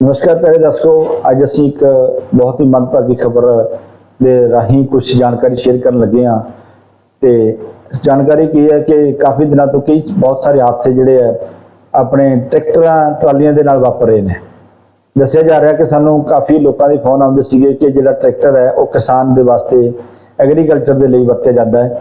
ਨਮਸਕਾਰ, ਪਿਆਰੇ ਦਰਸ਼ਕੋ। ਅੱਜ ਅਸੀਂ ਇੱਕ ਬਹੁਤ ਹੀ ਮੰਦਭਾਗੀ ਖਬਰ ਦੇ ਰਾਹੀਂ ਕੁਝ ਜਾਣਕਾਰੀ ਸ਼ੇਅਰ ਕਰਨ ਲੱਗੇ ਹਾਂ। ਤੇ ਇਸ ਜਾਣਕਾਰੀ ਕੀ ਹੈ ਕਿ ਕਾਫੀ ਦਿਨਾਂ ਤੋਂ ਕਈ ਬਹੁਤ ਸਾਰੇ ਹਾਦਸੇ ਜਿਹੜੇ ਆ, ਆਪਣੇ ਟਰੈਕਟਰਾਂ, ਟਰਾਲੀਆਂ ਦੇ ਨਾਲ ਵਾਪਰ ਰਹੇ ਨੇ। ਦੱਸਿਆ ਜਾ ਰਿਹਾ ਕਿ ਸਾਨੂੰ ਕਾਫੀ ਲੋਕਾਂ ਦੇ ਫੋਨ ਆਉਂਦੇ ਸੀਗੇ ਕਿ ਜਿਹੜਾ ਟਰੈਕਟਰ ਹੈ, ਉਹ ਕਿਸਾਨ ਦੇ ਵਾਸਤੇ ਐਗਰੀਕਲਚਰ ਦੇ ਲਈ ਵਰਤਿਆ ਜਾਂਦਾ ਹੈ।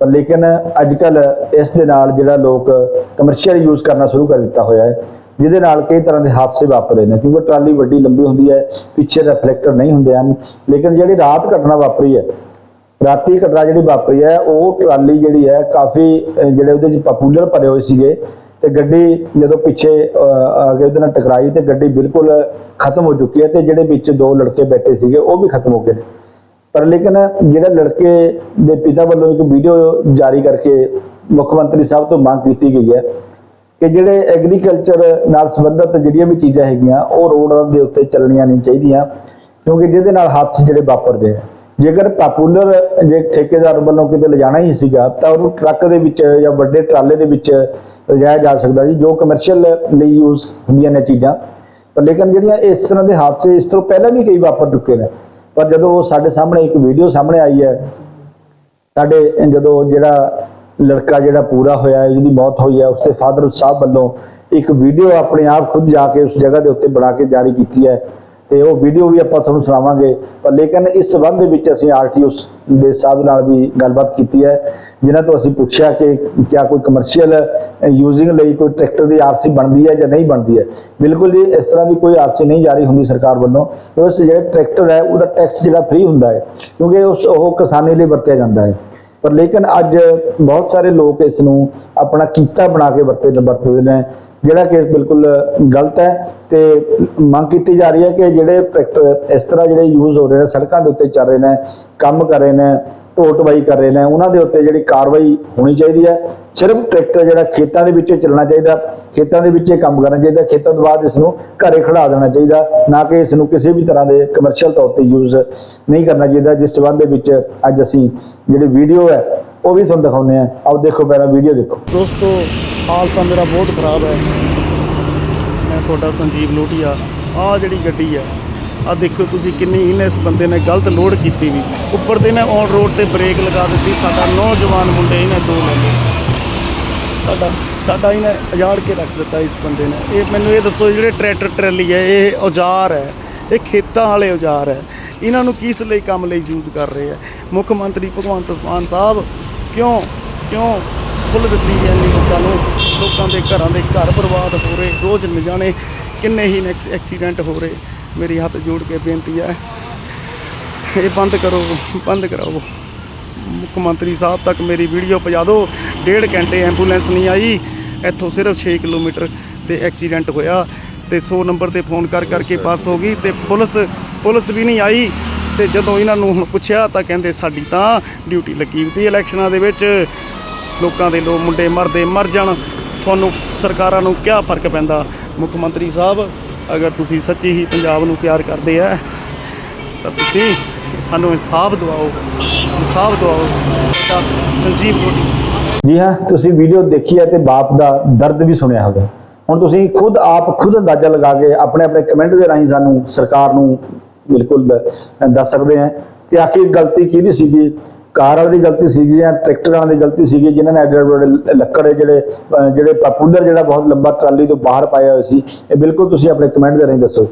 ਪਰ ਲੇਕਿਨ ਅੱਜ ਕੱਲ ਇਸ ਦੇ ਨਾਲ ਜਿਹੜਾ ਲੋਕ ਕਮਰਸ਼ੀਅਲ ਯੂਜ਼ ਕਰਨਾ ਸ਼ੁਰੂ ਕਰ ਦਿੱਤਾ ਹੋਇਆ ਹੈ। ਜਿਹਦੇ ਨਾਲ ਕਈ ਤਰ੍ਹਾਂ ਦੇ ਹਾਦਸੇ ਵਾਪਰੇ ਨੇ, ਕਿਉਂਕਿ ਟਰਾਲੀ ਵੱਡੀ ਲੰਬੀ ਹੁੰਦੀ ਹੈ, ਪਿੱਛੇ ਰਿਫਲੈਕਟਰ ਨਹੀਂ ਹੁੰਦੇ ਹਨ, ਲੇਕਿਨ ਜਿਹੜੀ ਰਾਤ ਘਟਨਾ ਵਾਪਰੀ ਹੈ, ਰਾਤੀ ਘਟਨਾ ਜਿਹੜੀ ਵਾਪਰੀ ਹੈ, ਉਹ ਟਰਾਲੀ ਜਿਹੜੀ ਹੈ ਕਾਫੀ ਜਿਹੜੇ ਉਹਦੇ ਚ ਪਪੂਲਰ ਭਰੇ ਹੋਏ ਸੀਗੇ ਤੇ ਗੱਡੀ ਜਦੋਂ ਪਿੱਛੇ ਅੱਗੇ ਉਹਦੇ ਨਾਲ ਟਕਰਾਈ ਤੇ ਗੱਡੀ ਬਿਲਕੁਲ ਖਤਮ ਹੋ ਚੁੱਕੀ ਹੈ ਤੇ ਜਿਹੜੇ ਵਿੱਚ ਦੋ ਲੜਕੇ ਬੈਠੇ ਸੀਗੇ, ਉਹ ਵੀ ਖਤਮ ਹੋ ਗਏ ਨੇ। ਪਰ ਲੇਕਿਨ ਜਿਹੜਾ ਲੜਕੇ ਦੇ ਪਿਤਾ ਵੱਲੋਂ ਇੱਕ ਵੀਡੀਓ ਜਾਰੀ ਕਰਕੇ ਮੁੱਖ ਮੰਤਰੀ ਸਾਹਿਬ ਤੋਂ ਮੰਗ ਕੀਤੀ ਗਈ ਹੈ ਕਿ ਜਿਹੜੇ ਐਗਰੀਕਲਚਰ ਨਾਲ ਸੰਬੰਧਿਤ ਜਿਹੜੀਆਂ ਵੀ ਚੀਜ਼ਾਂ ਹੈਗੀਆਂ, ਉਹ ਰੋਡ ਦੇ ਉੱਤੇ ਚੱਲਣੀਆਂ ਨਹੀਂ ਚਾਹੀਦੀਆਂ, ਕਿਉਂਕਿ ਜਿਹਦੇ ਨਾਲ ਹਾਦਸੇ ਜਿਹੜੇ ਵਾਪਰਦੇ ਆ। ਜੇਕਰ ਪਾਪੂਲਰ ਜੇ ਠੇਕੇਦਾਰ ਵੱਲੋਂ ਕਿਤੇ ਲਿਜਾਣਾ ਹੀ ਸੀਗਾ, ਤਾਂ ਉਹਨੂੰ ਟਰੱਕ ਦੇ ਵਿੱਚ ਜਾਂ ਵੱਡੇ ਟਰਾਲੇ ਦੇ ਵਿੱਚ ਲਿਜਾਇਆ ਜਾ ਸਕਦਾ ਸੀ, ਜੋ ਕਮਰਸ਼ੀਅਲ ਲਈ ਯੂਜ਼ ਹੁੰਦੀਆਂ ਨੇ ਚੀਜ਼ਾਂ। ਪਰ ਲੇਕਿਨ ਜਿਹੜੀਆਂ ਇਸ ਤਰ੍ਹਾਂ ਦੇ ਹਾਦਸੇ ਇਸ ਤੋਂ ਪਹਿਲਾਂ ਵੀ ਕਈ ਵਾਪਰ ਚੁੱਕੇ ਨੇ। ਪਰ ਜਦੋਂ ਉਹ ਸਾਡੇ ਸਾਹਮਣੇ ਇੱਕ ਵੀਡੀਓ ਸਾਹਮਣੇ ਆਈ ਹੈ, ਸਾਡੇ ਜਦੋਂ ਜਿਹੜਾ ਲੜਕਾ ਜਿਹੜਾ ਪੂਰਾ ਹੋਇਆ ਹੈ, ਜਿਹਦੀ ਮੌਤ ਹੋਈ ਹੈ, ਉਸਦੇ ਫਾਦਰ ਸਾਹਿਬ ਵੱਲੋਂ ਇੱਕ ਵੀਡੀਓ ਆਪਣੇ ਆਪ ਖੁਦ ਜਾ ਕੇ ਉਸ ਜਗ੍ਹਾ ਦੇ ਉੱਤੇ ਬਣਾ ਕੇ ਜਾਰੀ ਕੀਤੀ ਹੈ ਤੇ ਉਹ ਵੀਡੀਓ ਵੀ ਆਪਾਂ ਤੁਹਾਨੂੰ ਸੁਣਾਵਾਂਗੇ। ਪਰ ਲੇਕਿਨ ਇਸ ਸਬੰਧ ਦੇ ਵਿੱਚ ਅਸੀਂ ਆਰਟੀਓ ਦੇ ਸਾਹਿਬ ਨਾਲ ਵੀ ਗੱਲਬਾਤ ਕੀਤੀ ਹੈ, ਜਿਨ੍ਹਾਂ ਤੋਂ ਅਸੀਂ ਪੁੱਛਿਆ ਕਿ ਕਿਆ ਕੋਈ ਕਮਰਸ਼ੀਅਲ ਯੂਜ਼ਿੰਗ ਲਈ ਕੋਈ ਟਰੈਕਟਰ ਦੀ ਆਰਸੀ ਬਣਦੀ ਹੈ ਜਾਂ ਨਹੀਂ ਬਣਦੀ ਹੈ। ਬਿਲਕੁਲ ਜੀ, ਇਸ ਤਰ੍ਹਾਂ ਦੀ ਕੋਈ ਆਰਸੀ ਨਹੀਂ ਜਾਰੀ ਹੁੰਦੀ ਸਰਕਾਰ ਵੱਲੋਂ। ਉਸ ਜਿਹੜੇ ਟਰੈਕਟਰ ਹੈ, ਉਹਦਾ ਟੈਕਸ ਜਿਹੜਾ ਫ੍ਰੀ ਹੁੰਦਾ ਹੈ, ਕਿਉਂਕਿ ਉਸ, ਉਹ ਕਿਸਾਨੀ ਲਈ ਵਰਤਿਆ ਜਾਂਦਾ ਹੈ। ਪਰ ਲੇਕਿਨ ਅੱਜ ਬਹੁਤ ਸਾਰੇ ਲੋਕ ਇਸ ਨੂੰ ਆਪਣਾ ਕੀਤਾ ਬਣਾ ਕੇ ਵਰਤੇ, ਵਰਤਦੇ ਨੇ, ਜਿਹੜਾ ਕਿ ਬਿਲਕੁਲ ਗਲਤ ਹੈ ਤੇ ਮੰਗ ਕੀਤੀ ਜਾ ਰਹੀ ਹੈ ਕਿ ਜਿਹੜੇ ਟਰੈਕਟਰ ਇਸ ਤਰ੍ਹਾਂ ਜਿਹੜੇ ਯੂਜ਼ ਹੋ ਰਹੇ ਨੇ, ਸੜਕਾਂ ਦੇ ਉੱਤੇ ਚੱਲ ਰਹੇ ਨੇ, ਕੰਮ ਕਰ ਰਹੇ ਨੇ ਢੋਟਵਾਈ ਕਰ ਰਹੇ ਨੇ, ਉਹਨਾਂ ਦੇ ਉੱਤੇ ਜਿਹੜੀ ਕਾਰਵਾਈ ਹੋਣੀ ਚਾਹੀਦੀ ਹੈ। ਸਿਰਫ ਟਰੈਕਟਰ ਜਿਹੜਾ ਖੇਤਾਂ ਦੇ ਵਿੱਚ ਚੱਲਣਾ ਚਾਹੀਦਾ, ਖੇਤਾਂ ਦੇ ਵਿੱਚ ਕੰਮ ਕਰਨਾ ਚਾਹੀਦਾ, ਖੇਤਾਂ ਤੋਂ ਬਾਅਦ ਇਸ ਨੂੰ ਘਰੇ ਖੜਾ ਦੇਣਾ ਚਾਹੀਦਾ, ਨਾ ਕਿ ਇਸ ਨੂੰ ਕਿਸੇ ਵੀ ਤਰ੍ਹਾਂ ਦੇ ਕਮਰਸ਼ੀਅਲ ਤੌਰ ਤੇ ਯੂਜ਼ ਨਹੀਂ ਕਰਨਾ ਚਾਹੀਦਾ, ਜਿਸ ਸਬੰਧ ਦੇ ਵਿੱਚ ਅੱਜ ਅਸੀਂ ਜਿਹੜੀ ਵੀਡੀਓ ਹੈ, ਉਹ ਵੀ ਤੁਹਾਨੂੰ ਦਿਖਾਉਂਦੇ ਆ ਆਓ ਦੇਖੋ ਪਹਿਲਾਂ ਵੀਡੀਓ ਦੇਖੋ। ਦੋਸਤੋ ਹਾਲ ਤਾਂ ਮੇਰਾ ਬਹੁਤ ਖਰਾਬ ਹੈ। ਮੈਂ ਤੁਹਾਡਾ ਸੰਜੀਵ ਲੋਟੀਆ। ਆਹ ਜਿਹੜੀ ਗੱਡੀ ਹੈ ਆ ਦੇਖੋ ਤੁਸੀਂ ਕਿੰਨੀ ਇਹਨੇ ਇਸ ਬੰਦੇ ਨੇ ਗਲਤ ਲੋਡ ਕੀਤੀ ਵੀ। ਉੱਪਰ ਦੇ ਨੇ ਔਨ ਰੋਡ ਤੇ ਬ੍ਰੇਕ ਲਗਾ ਦਿੱਤੀ, ਸਾਡਾ ਨੌਜਵਾਨ ਮੁੰਡੇ ਇਹਨੇ ਦੋ ਲੈ ਲਏ। ਸਾਡਾ ਸਾਡਾ ਇਹਨੇ ਉਜਾੜ ਕੇ ਰੱਖ ਦਿੱਤਾ ਇਸ ਬੰਦੇ ਨੇ। ਇਹ ਮੈਨੂੰ ਇਹ ਦੱਸੋ ਜਿਹੜੇ ਟਰੈਕਟਰ ਟਰੈਲੀ ਹੈ, ਇਹ ਔਜ਼ਾਰ ਹੈ, ਇਹ ਖੇਤਾਂ ਵਾਲੇ ਔਜ਼ਾਰ ਹੈ। ਇਹਨਾਂ ਨੂੰ ਕਿਸ ਲਈ ਕੰਮ ਲਈ ਯੂਜ਼ ਕਰ ਰਹੇ ਆ ਮੁੱਖ ਮੰਤਰੀ ਭਗਵੰਤ ਮਾਨ ਸਾਹਿਬ ਕਿਉਂ ਕਿਉਂ ਖੁੱਲ੍ਹ ਦਿੱਤੀ ਹੈ ਇੰਨੀ ਲੋਕਾਂ ਨੂੰ ਲੋਕਾਂ ਦੇ ਘਰਾਂ ਦੇ ਘਰ ਬਰਬਾਦ ਹੋ ਰਹੇ, ਰੋਜ਼ न ਕਿੰਨੇ ਹੀ ਐਕਸ- ਐਕਸੀਡੈਂਟ ਹੋ ਰਹੇ। ਮੇਰੀ ਹੱਥ ਜੋੜ ਕੇ ਬੇਨਤੀ ਹੈ ਇਹ ਬੰਦ ਕਰੋ ਬੰਦ ਕਰਾਓ। ਮੁੱਖ ਮੰਤਰੀ ਸਾਹਿਬ ਤੱਕ ਮੇਰੀ ਵੀਡੀਓ ਪਹੁੰਚਾ ਦਿਓ। ਡੇਢ ਘੰਟੇ ਐਂਬੂਲੈਂਸ ਨਹੀਂ ਆਈ। ਇੱਥੋਂ ਸਿਰਫ 6 ਕਿਲੋਮੀਟਰ ਦੇ ਐਕਸੀਡੈਂਟ ਹੋਇਆ ਤੇ 100 ਨੰਬਰ ਤੇ ਫੋਨ ਕਰ ਕਰਕੇ ਪਾਸ ਹੋ ਗਈ ਤੇ ਪੁਲਿਸ ਪੁਲਿਸ ਵੀ ਨਹੀਂ ਆਈ। ਤੇ ਜਦੋਂ ਇਹਨਾਂ ਨੂੰ ਹੁਣ ਪੁੱਛਿਆ ਤਾਂ ਕਹਿੰਦੇ ਸਾਡੀ ਤਾਂ ਡਿਊਟੀ ਲੱਗੀ ਹੁੰਦੀ ਇਲੈਕਸ਼ਨਾਂ ਦੇ ਵਿੱਚ। ਲੋਕਾਂ ਦੇ ਲੋ ਮੁੰਡੇ ਮਰਦੇ ਮਰ ਜਾਣ। ਤੁਹਾਨੂੰ ਸਰਕਾਰਾਂ ਨੂੰ ਕਿਆ ਫ਼ਰਕ ਪੈਂਦਾ? ਮੁੱਖ ਮੰਤਰੀ ਸਾਹਿਬ ਅਗਰ ਤੁਸੀਂ ਸੱਚੀ ਹੀ ਪੰਜਾਬ ਨੂੰ ਪਿਆਰ ਕਰਦੇ ਆ, ਤਾਂ ਤੁਸੀਂ ਸਾਨੂੰ ਇਨਸਾਫ ਦਿਵਾਓ ਇਨਸਾਫ ਦਿਵਾਓ। ਸੰਜੀਵ ਮੋਦੀ। ਜੀ ਹਾਂ, ਤੁਸੀਂ ਵੀਡੀਓ ਦੇਖੀ ਹੈ ਤੇ ਬਾਪ ਦਾ ਦਰਦ ਵੀ ਸੁਣਿਆ ਹੋਗਾ ਹੁਣ ਤੁਸੀਂ ਖੁਦ ਆਪ ਖੁਦ ਅੰਦਾਜ਼ਾ ਲਗਾ ਕੇ ਆਪਣੇ ਆਪਣੇ ਕਮੈਂਟ ਦੇ ਰਾਹੀਂ ਸਾਨੂੰ ਸਰਕਾਰ ਨੂੰ ਬਿਲਕੁਲ ਦੱਸ ਸਕਦੇ ਆ ਕਿ ਆਖਿਰ ਗਲਤੀ ਕਿਹਦੀ ਸੀਗੀ ਕਾਰ ਵਾਲੇ ਦੀ ਗਲਤੀ ਸੀਗੀ ਜਾਂ ਟਰੈਕਟਰ ਵਾਲੇ ਦੀ ਗਲਤੀ ਸੀਗੀ, ਜਿਨ੍ਹਾਂ ਨੇ ਐਡੇ ਵੱਡੇ ਲੱਕੜ ਦੇ ਜਿਹੜੇ ਜਿਹੜੇ ਪਾਪੂਲਰ ਜਿਹੜਾ ਬਹੁਤ ਲੰਬਾ ਟਰਾਲੀ ਤੋਂ ਬਾਹਰ ਪਾਇਆ ਹੋਇਆ ਸੀ, ਇਹ ਬਿਲਕੁਲ ਤੁਸੀਂ ਆਪਣੇ ਕਮੈਂਟ ਦੇ ਰਾਹੀਂ ਦੱਸੋ।